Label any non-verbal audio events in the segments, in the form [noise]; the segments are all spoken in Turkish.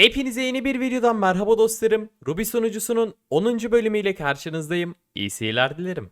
Hepinize yeni bir videodan merhaba dostlarım. Ruby sunucusunun 10. bölümüyle karşınızdayım. İyi seyirler dilerim.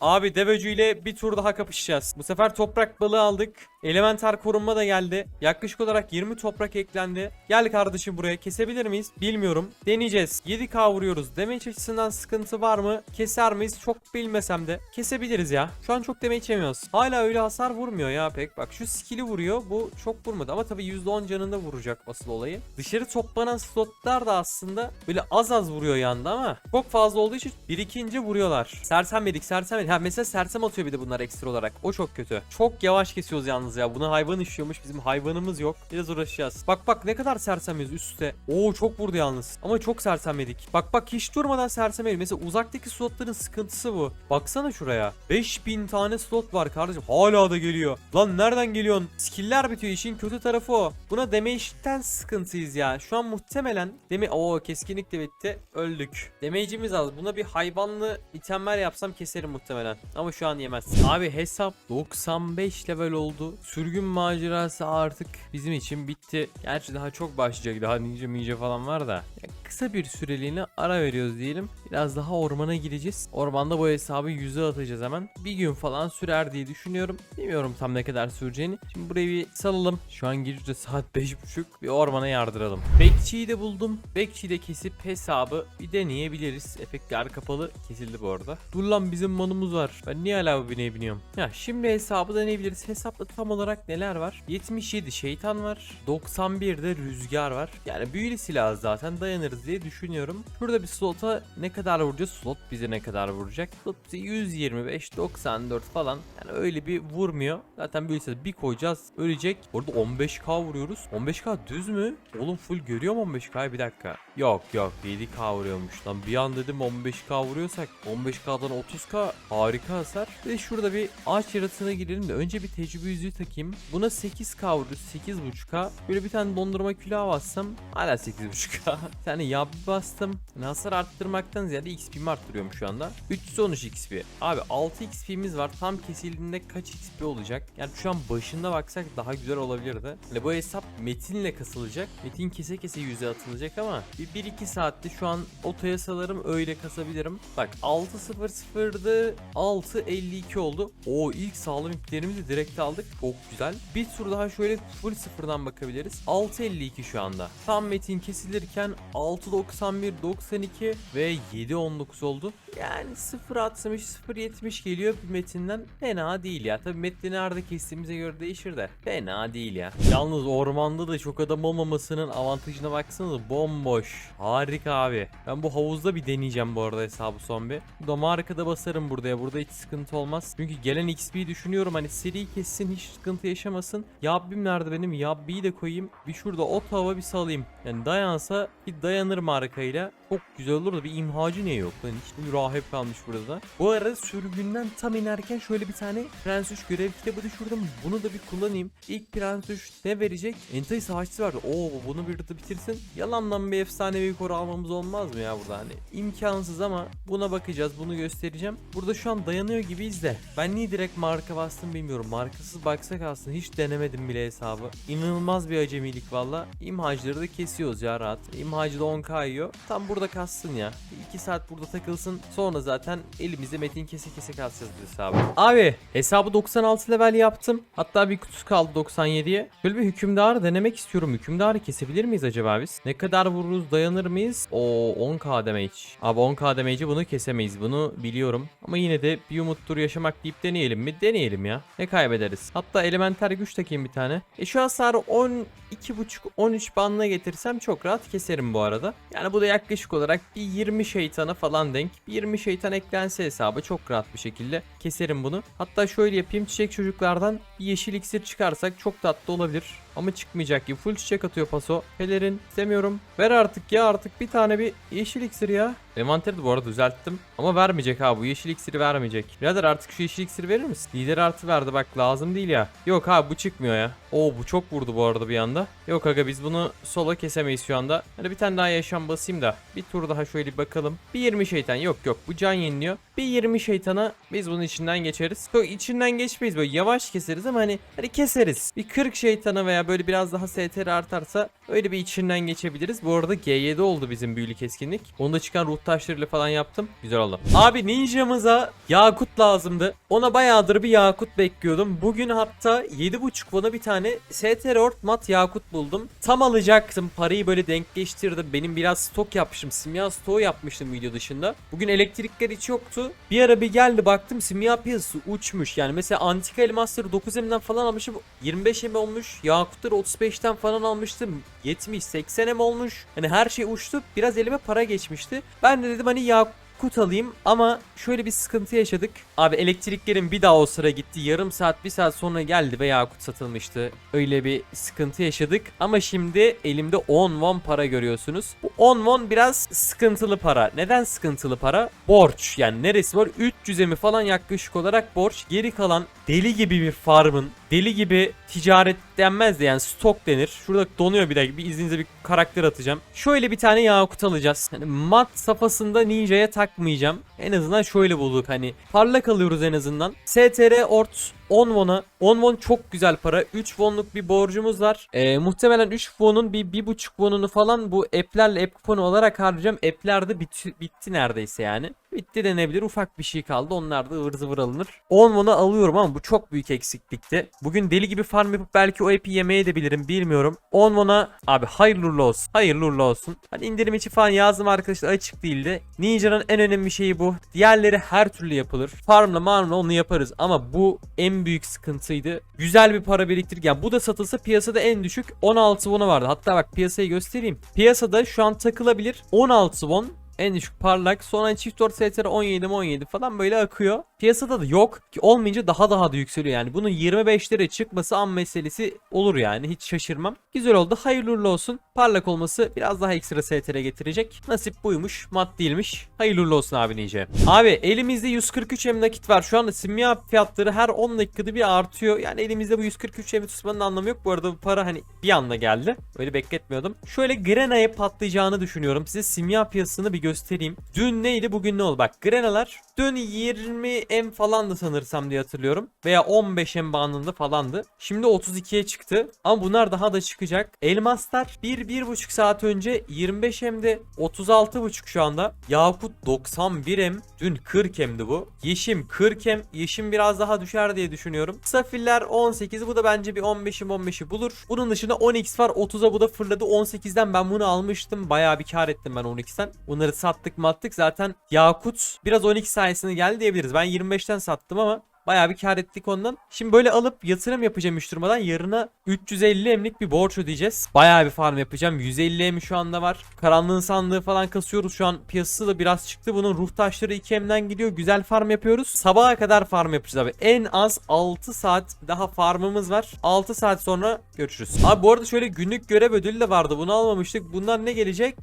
Abi devöcü ile bir tur daha kapışacağız. Bu sefer toprak balığı aldık. Elementer korunma da geldi. Yaklaşık olarak 20 toprak eklendi. Gel kardeşim buraya kesebilir miyiz? Bilmiyorum. Deneyeceğiz. 7k vuruyoruz. Damage açısından sıkıntı var mı? Keser miyiz? Çok bilmesem de. Kesebiliriz ya. Şu an çok damage yemiyoruz. Hala öyle hasar vurmuyor ya pek. Bak şu skill'i vuruyor. Bu çok vurmadı. Ama tabii %10 canında vuracak asıl olayı. Dışarı toplanan slotlar da aslında böyle az az vuruyor yanda ama çok fazla olduğu için birikince vuruyorlar. Sersem yedik sersem yedik. Ha mesela sersem atıyor bir de bunlar ekstra olarak. O çok kötü. Çok yavaş kesiyoruz yalnız ya. Buna hayvan işiyormuş. Bizim hayvanımız yok. Biraz uğraşacağız. Bak bak ne kadar sersemiz üstte. Oo çok vurdu yalnız. Ama çok sersemledik. Bak bak hiç durmadan sersemeyelim. Mesela uzaktaki slotların sıkıntısı bu. Baksana şuraya. 5000 tane slot var kardeşim. Hala da geliyor. Lan nereden geliyorsun? Skill'ler bitiyor. İşin kötü tarafı o. Buna damage'den sıkıntıyız ya. Şu an muhtemelen demi Oo keskinlik de bitti. Öldük. Damage'imiz az. Buna bir hayvanlı itemler yapsam keserim muhtemelen. Ama şu an yemez. Abi hesap 95 level oldu. Sürgün macerası artık bizim için bitti. Gerçi daha çok başlayacak. Daha ninja minja falan var da. Ya kısa bir süreliğine ara veriyoruz diyelim. Biraz daha ormana gireceğiz. Ormanda bu hesabı yüze atacağız hemen. Bir gün falan sürer diye düşünüyorum. Bilmiyorum tam ne kadar süreceğini. Şimdi burayı bir salalım. Şu an gece saat 5.30. Bir ormana yardıralım. Bekçiyi de buldum. Bekçiyi de kesip hesabı bir deneyebiliriz. Efektler kapalı. Kesildi bu arada. Dur lan bizim manumuz var. Ben niye hala bineye biniyorum? Ya şimdi hesabı deneyebiliriz. Hesapta tam olarak neler var? 77 şeytan var. 91 de rüzgar var. Yani büyülü silah zaten dayanırız diye düşünüyorum. Şurada bir slota ne kadar vuracağız? Slot bize ne kadar vuracak? Slot bize 125, 94 falan. Yani öyle bir vurmuyor. Zaten silah bir koyacağız. Ölecek. Orada 15k vuruyoruz. 15k düz mü? Oğlum full görüyor mu 15k'yı? Bir dakika. Yok yok 7k vuruyormuş. Lan bir an dedim 15k vuruyorsak 15k'dan 30k harika hasar. Ve şurada bir ağaç yaratığına girelim de önce bir tecrübe yüzüğü takayım. Buna 8k vurdu 8.5k. Böyle bir tane dondurma külahı bassam hala 8.5k. [laughs] bir tane yab bastım. Yani hasar arttırmaktan ziyade XP'mi arttırıyorum şu anda. 313 XP. Abi 6 XP'miz var. Tam kesildiğinde kaç XP olacak? Yani şu an başında baksak daha güzel olabilirdi. Yani bu hesap metinle kasılacak. Metin kese kese yüze atılacak ama 1-2 saatte şu an otoya salarım öyle kasabilirim. Bak 6.00'dı 6.52 oldu. O ilk sağlam iplerimizi direkt aldık. Çok güzel. Bir tur daha şöyle full sıfırdan bakabiliriz. 6.52 şu anda. Tam metin kesilirken 6.91 92 ve 7.19 oldu. Yani 0.60 0.70 geliyor bir metinden. Fena değil ya. Tabi metni nerede kestiğimize göre değişir de. Fena değil ya. Yalnız ormanda da çok adam olmamasının avantajına baksanıza bomboş. Harika abi. Ben bu havuzda bir deneyeceğim bu arada hesabı son bir. Dama arkada basarım burada Burada hiç sıkıntı olmaz. Çünkü gelen XP'yi düşünüyorum hani seri kessin hiç sıkıntı yaşamasın. Yabbim nerede benim? Yabbi'yi de koyayım. Bir şurada o tava bir salayım. Yani dayansa bir dayanır markayla. Çok güzel olur da bir imhacı niye yok lan hiç? Bir rahip kalmış burada da. Bu arada sürgünden tam inerken şöyle bir tane Prens 3 görev kitabı düşürdüm. Bunu da bir kullanayım. İlk Prens 3 ne verecek? Entay savaşçısı vardı. Oo bunu bir de bitirsin. Yalandan bir efsanevi koru almamız olmaz mı ya burada hani? imkansız ama buna bakacağız. Bunu göstereceğim. Burada şu an dayanıyor gibiyiz de. Ben niye direkt marka bastım bilmiyorum. Markasız baksak aslında hiç denemedim bile hesabı. İnanılmaz bir acemilik valla. İmhacları da kesiyoruz ya rahat. İmhacı da 10k yiyor. Tam burada kassın ya. 2 saat burada takılsın. Sonra zaten elimizde metin kese kese kasacağız bu hesabı. Abi hesabı 96 level yaptım. Hatta bir kutusu kaldı 97'ye. Böyle bir hükümdarı denemek istiyorum. Hükümdarı kesebilir miyiz acaba biz? Ne kadar vururuz dayanır mıyız? O 10k damage. Abi 10k damage'i bunu kesemeyiz. Bunu biliyorum. Ama yine de bir umuttur yaşamak deyip deneyelim mi? Deneyelim ya. Ne kaybederiz? Hatta elementer güç takayım bir tane. E şu hasarı 12.5-13 bandına getirsem çok rahat keserim bu arada. Yani bu da yaklaşık olarak bir 20 şeytana falan denk. Bir 20 şeytan eklense hesabı çok rahat bir şekilde keserim bunu. Hatta şöyle yapayım çiçek çocuklardan bir yeşil iksir çıkarsak çok tatlı olabilir. Ama çıkmayacak gibi. Full çiçek atıyor paso. Pelerin istemiyorum. Ver artık ya artık bir tane bir yeşil iksir ya. Envanteri de bu arada düzelttim. Ama vermeyecek ha bu yeşil iksiri vermeyecek. Birader artık şu yeşil iksiri verir misin? Lider artı verdi bak lazım değil ya. Yok ha bu çıkmıyor ya. Oo bu çok vurdu bu arada bir anda. Yok aga biz bunu sola kesemeyiz şu anda. Hadi bir tane daha yaşam basayım da. Bir tur daha şöyle bir bakalım. Bir 20 şeytan yok yok bu can yeniliyor. Bir 20 şeytana biz bunun içinden geçeriz. Yok içinden geçmeyiz böyle yavaş keseriz ama hani, hani keseriz. Bir 40 şeytana veya böyle biraz daha STR artarsa öyle bir içinden geçebiliriz. Bu arada G7 oldu bizim büyülü keskinlik. Onda çıkan ruh taşlarıyla falan yaptım. Güzel oldu. Abi ninjamıza yakut lazımdı. Ona bayağıdır bir yakut bekliyordum. Bugün hatta 7.5 bana bir tane STR Ort mat yakut buldum. Tam alacaktım. Parayı böyle denkleştirdim. Benim biraz stok yapmışım. Simya stoğu yapmıştım video dışında. Bugün elektrikler hiç yoktu. Bir ara bir geldi baktım simya piyasası uçmuş. Yani mesela antika elmasları 9M'den falan almışım. 25M olmuş. Yakutları 35'ten falan almıştım. 70 80M olmuş. Hani her şey uçtu. Biraz elime para geçmişti. Ben de dedim hani yakut Yakut alayım ama şöyle bir sıkıntı yaşadık. Abi elektriklerin bir daha o sıra gitti. Yarım saat bir saat sonra geldi ve Yakut satılmıştı. Öyle bir sıkıntı yaşadık. Ama şimdi elimde 10 won para görüyorsunuz. Bu 10 won biraz sıkıntılı para. Neden sıkıntılı para? Borç. Yani neresi var? 300'e mi falan yaklaşık olarak borç. Geri kalan deli gibi bir farmın deli gibi ticaret denmez de yani stok denir. Şurada donuyor bir dakika bir izninizle bir karakter atacağım. Şöyle bir tane yakut alacağız. Hani mat safhasında ninja'ya takmayacağım. En azından şöyle bulduk hani parlak alıyoruz en azından. STR Ort 10 won'a 10 won çok güzel para. 3 wonluk bir borcumuz var. Ee, muhtemelen 3 won'un bir 1.5 won'unu falan bu app'lerle app kuponu olarak harcayacağım. App'ler de bitti, bitti neredeyse yani. Bitti denebilir. Ufak bir şey kaldı. Onlar da ıvır zıvır alınır. 10 won'a alıyorum ama bu çok büyük eksiklikti. Bugün deli gibi farm yapıp belki o app'i yemeye edebilirim bilmiyorum. 10 won'a abi hayırlı uğurlu olsun. Hayırlı uğurlu olsun. Hani indirim için falan yazdım arkadaşlar açık değildi. Ninja'nın en önemli şeyi bu. Diğerleri her türlü yapılır. Farmla marmla onu yaparız ama bu en büyük sıkıntıydı. Güzel bir para biriktir. Yani bu da satılsa piyasada en düşük 16 won'a vardı. Hatta bak piyasayı göstereyim. Piyasada şu an takılabilir 16 won en düşük parlak. Sonra çift 4 STR 17 17 falan böyle akıyor. Piyasada da yok ki olmayınca daha daha da yükseliyor yani. Bunun 25'lere çıkması an meselesi olur yani. Hiç şaşırmam. Güzel oldu. Hayırlı uğurlu olsun. Parlak olması biraz daha ekstra STR getirecek. Nasip buymuş. Mat değilmiş. Hayırlı uğurlu olsun abi nice. Abi elimizde 143 M nakit var. Şu anda simya fiyatları her 10 dakikada bir artıyor. Yani elimizde bu 143 M tutmanın anlamı yok. Bu arada bu para hani bir anda geldi. Öyle bekletmiyordum. Şöyle Grena'ya patlayacağını düşünüyorum. Size simya piyasasını bir göstereyim. Dün neydi bugün ne oldu? Bak Grena'lar dün 20 M falandı sanırsam diye hatırlıyorum. Veya 15 M bandında falandı. Şimdi 32'ye çıktı. Ama bunlar daha da çıkacak. Elmaslar 1-1,5 saat önce 25 M'de 36,5 şu anda. Yakut 91 M. Dün 40 M'di bu. Yeşim 40 M. Yeşim biraz daha düşer diye düşünüyorum. Safirler 18. Bu da bence bir 15'im 15'i bulur. Bunun dışında 10x var. 30'a bu da fırladı. 18'den ben bunu almıştım. Bayağı bir kar ettim ben 10x'ten. Bunları sattık mattık. Zaten Yakut biraz 12 sayesinde geldi diyebiliriz. Ben 25'ten sattım ama Bayağı bir kar ettik ondan. Şimdi böyle alıp yatırım yapacağım hiç durmadan. Yarına 350 emlik bir borç ödeyeceğiz. Bayağı bir farm yapacağım. 150 em şu anda var. Karanlığın sandığı falan kasıyoruz. Şu an piyasası da biraz çıktı. Bunun ruh taşları 2 emden gidiyor. Güzel farm yapıyoruz. Sabaha kadar farm yapacağız abi. En az 6 saat daha farmımız var. 6 saat sonra görüşürüz. Abi bu arada şöyle günlük görev ödülü de vardı. Bunu almamıştık. Bundan ne gelecek?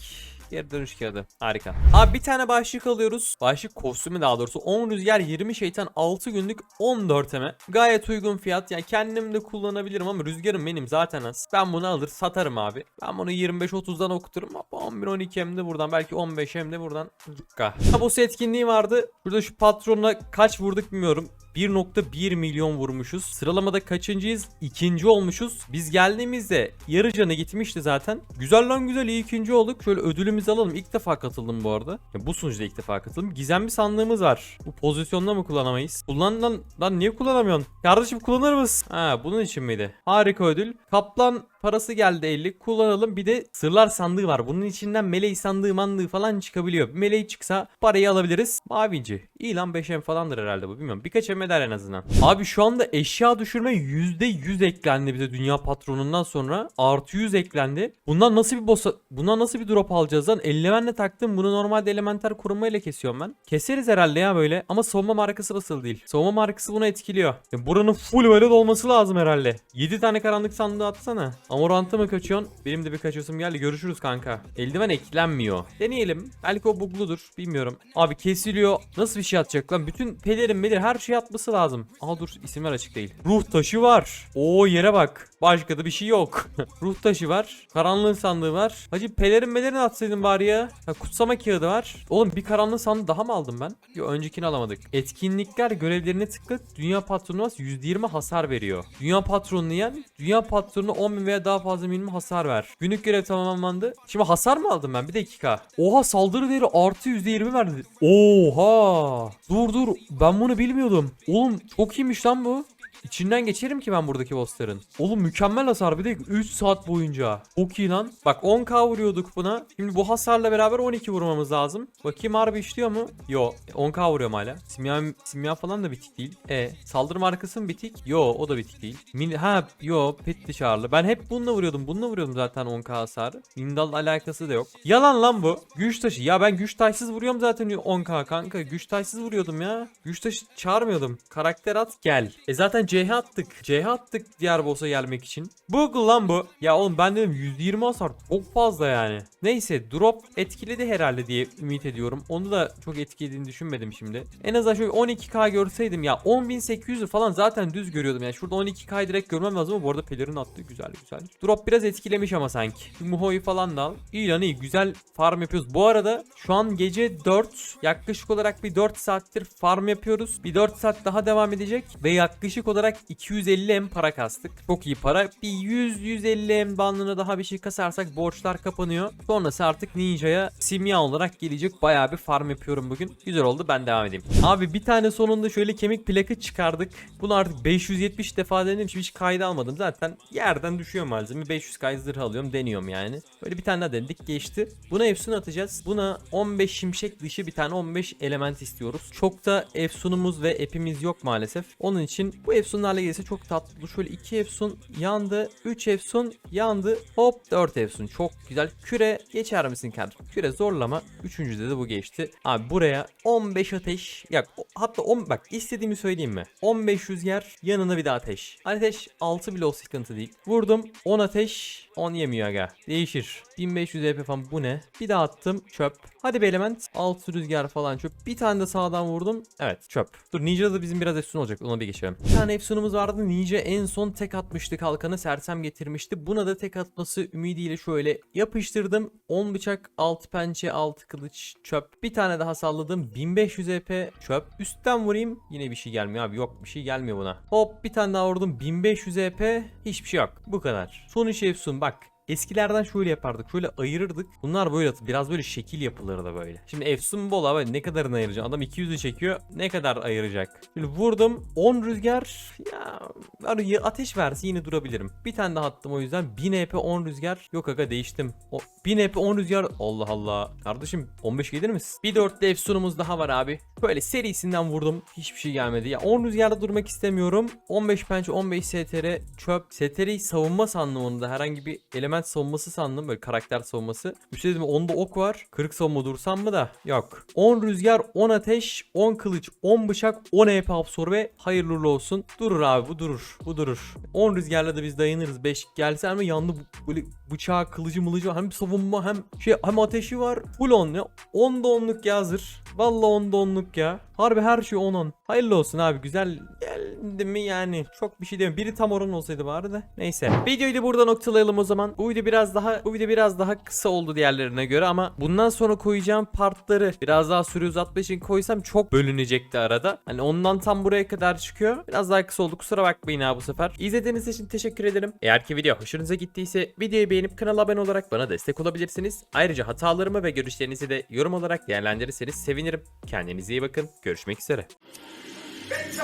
Geri dönüş kağıdı. Harika. Abi bir tane başlık alıyoruz. Başlık kostümü daha doğrusu. 10 rüzgar 20 şeytan 6 günlük 14 eme. Gayet uygun fiyat. Yani kendim de kullanabilirim ama rüzgarım benim zaten az. Ben bunu alır satarım abi. Ben bunu 25-30'dan okuturum. 11-12 hem de buradan belki 15 hem de buradan. Tabos etkinliği vardı. Burada şu patronla kaç vurduk bilmiyorum. 1.1 milyon vurmuşuz. Sıralamada kaçıncıyız? İkinci olmuşuz. Biz geldiğimizde yarı canı gitmişti zaten. Güzel lan güzel iyi ikinci olduk. Şöyle ödülümüzü alalım. İlk defa katıldım bu arada. Ya bu sunucuda ilk defa katıldım. Gizemli sandığımız var. Bu pozisyonda mı kullanamayız? Kullan lan. Lan niye kullanamıyorsun? Kardeşim kullanır mısın? Ha bunun için miydi? Harika ödül. Kaplan Parası geldi 50. Kullanalım. Bir de sırlar sandığı var. Bunun içinden meleği sandığı mandığı falan çıkabiliyor. Bir meleği çıksa parayı alabiliriz. Mavinci. İyi lan 5M falandır herhalde bu. Bilmiyorum. Birkaç M eder en azından. Abi şu anda eşya düşürme %100 eklendi bize dünya patronundan sonra. Artı 100 eklendi. Bundan nasıl bir boss bundan nasıl bir drop alacağız lan? Eldivenle taktım. Bunu normalde elementer korunmayla kesiyorum ben. Keseriz herhalde ya böyle. Ama savunma markası basılı değil. Savunma markası bunu etkiliyor. Ya buranın full böyle dolması lazım herhalde. 7 tane karanlık sandığı atsana. Amorant'a mı kaçıyorsun? Benim de bir kaçıyorsum geldi. Görüşürüz kanka. Eldiven eklenmiyor. Deneyelim. Belki o bugludur. Bilmiyorum. Abi kesiliyor. Nasıl bir şey atacak lan? Bütün pelerin melir her şey atması lazım. Aa dur isimler açık değil. Ruh taşı var. Oo yere bak. Başka da bir şey yok. [laughs] Ruh taşı var. Karanlığın sandığı var. Hacı pelerin melerini atsaydın bari ya. Ha, kutsama kağıdı var. Oğlum bir karanlığın sandığı daha mı aldım ben? Yok öncekini alamadık. Etkinlikler görevlerine tıkla. Dünya patronu var. %20 hasar veriyor. Dünya patronunu yen. Dünya patronuna 10.000 veya daha fazla minimum hasar ver. Günlük görev tamamlandı. Şimdi hasar mı aldım ben? Bir dakika. Oha saldırı değeri artı %20 verdi. Oha. Dur dur. Ben bunu bilmiyordum. Oğlum çok iyiymiş lan bu. İçinden geçerim ki ben buradaki bossların. Oğlum mükemmel hasar bir de 3 saat boyunca. Çok iyi lan. Bak 10k vuruyorduk buna. Şimdi bu hasarla beraber 12 vurmamız lazım. Bakayım harbi işliyor mu? Yo 10k vuruyorum hala. Simya, simya falan da bitik değil. E saldırı markası mı bitik? Yo o da bitik değil. Min ha yo pet dışarılı. Ben hep bununla vuruyordum. Bununla vuruyordum zaten 10k hasarı. Mindal alakası da yok. Yalan lan bu. Güç taşı. Ya ben güç taşsız vuruyorum zaten 10k kanka. Güç taşsız vuruyordum ya. Güç taşı çağırmıyordum. Karakter at gel. E zaten CH attık. CH attık diğer boss'a gelmek için. Bu lan bu. Ya oğlum ben dedim 120 hasar çok fazla yani. Neyse drop etkiledi herhalde diye ümit ediyorum. Onu da çok etkilediğini düşünmedim şimdi. En azından şöyle 12k görseydim ya 10.800'ü falan zaten düz görüyordum. Yani şurada 12k direkt görmem lazım ama bu arada pelerin attı güzel güzel. Drop biraz etkilemiş ama sanki. Muho'yu falan da al. İyi lan iyi güzel farm yapıyoruz. Bu arada şu an gece 4 yaklaşık olarak bir 4 saattir farm yapıyoruz. Bir 4 saat daha devam edecek ve yaklaşık olarak 250 M para kastık. Çok iyi para. Bir 100-150 M bandına daha bir şey kasarsak borçlar kapanıyor. Sonrası artık Ninja'ya simya olarak gelecek. Bayağı bir farm yapıyorum bugün. Güzel oldu ben devam edeyim. Abi bir tane sonunda şöyle kemik plakı çıkardık. Bunu artık 570 defa denedim. Şimdi hiç kayda almadım. Zaten yerden düşüyor malzeme. 500 kay zırh alıyorum. Deniyorum yani. Böyle bir tane daha denedik. Geçti. Buna Efsun atacağız. Buna 15 şimşek dışı bir tane 15 element istiyoruz. Çok da Efsun'umuz ve epimiz yok maalesef. Onun için bu Efsunlarla gelirse çok tatlı. Şöyle 2 Efsun yandı. 3 Efsun yandı. Hop 4 Efsun. Çok güzel. Küre geçer misin kardeşim? Küre zorlama. Üçüncüde de bu geçti. Abi buraya 15 ateş. Ya hatta 10 bak istediğimi söyleyeyim mi? 15 rüzgar yanına bir de ateş. Ateş 6 bile o sıkıntı değil. Vurdum 10 ateş 10 yemiyor aga. Değişir. 1500 EP falan bu ne? Bir daha attım çöp. Hadi bir element. 6 rüzgar falan çöp. Bir tane de sağdan vurdum. Evet çöp. Dur Ninja'da da bizim biraz efsun olacak. Ona bir geçelim. Bir tane efsunumuz vardı. Ninja en son tek atmıştı kalkanı. Sersem getirmişti. Buna da tek atması ümidiyle şöyle yapıştırdım. 10 bıçak, 6 pençe, 6 kılıç, çöp. Bir tane daha salladım. 1500 EP çöp. Üstten vurayım. Yine bir şey gelmiyor abi. Yok bir şey gelmiyor buna. Hop bir tane daha vurdum. 1500 EP. Hiçbir şey yok. Bu kadar. Son iş efsun bak. Eskilerden şöyle yapardık. Şöyle ayırırdık. Bunlar böyle biraz böyle şekil yapılırdı böyle. Şimdi Efsun Bol abi ne kadarını ayıracak? Adam 200'ü çekiyor. Ne kadar ayıracak? Şimdi vurdum. 10 rüzgar. Ya ateş verse yine durabilirim. Bir tane daha attım o yüzden. 1000 EP 10 rüzgar. Yok aga değiştim. O 1000 EP 10 rüzgar. Allah Allah. Kardeşim 15 gelir misin? Bir dörtlü Efsun'umuz daha var abi. Böyle serisinden vurdum. Hiçbir şey gelmedi. Ya 10 rüzgarda durmak istemiyorum. 15 pençe 15 STR çöp. STR'yi savunma sandım onu da. Herhangi bir element savunması sandım. Böyle karakter savunması. Üstelik dedim onda ok var. Kırık savunma dursam mı da? Yok. 10 rüzgar 10 ateş 10 kılıç 10 bıçak 10 EP absorbe. Hayırlı olsun. Durur abi bu durur. Bu durur. 10 rüzgarla da biz dayanırız. 5 gelse ama yandı böyle bıçağı kılıcı mılıcı hem savunma hem şey hem ateşi var. Full on ya. 10'da 10'luk ya hazır. Valla 10'da 10'luk ya. Harbi her şey 10 10. Hayırlı olsun abi güzel geldi mi yani. Çok bir şey demiyorum. Biri tam oran olsaydı bari de. Neyse. Videoyu da burada noktalayalım o zaman. Bu video biraz daha bu video biraz daha kısa oldu diğerlerine göre ama bundan sonra koyacağım partları biraz daha süre uzatmak için koysam çok bölünecekti arada. Hani ondan tam buraya kadar çıkıyor. Biraz daha kısa oldu. Kusura bakmayın ha bu sefer. İzlediğiniz için teşekkür ederim. Eğer ki video hoşunuza gittiyse videoyu beğenip kanala abone olarak bana destek olabilirsiniz. Ayrıca hatalarımı ve görüşlerinizi de yorum olarak değerlendirirseniz sevinirim. Kendinize iyi bakın. Görüşmek üzere. Bitch.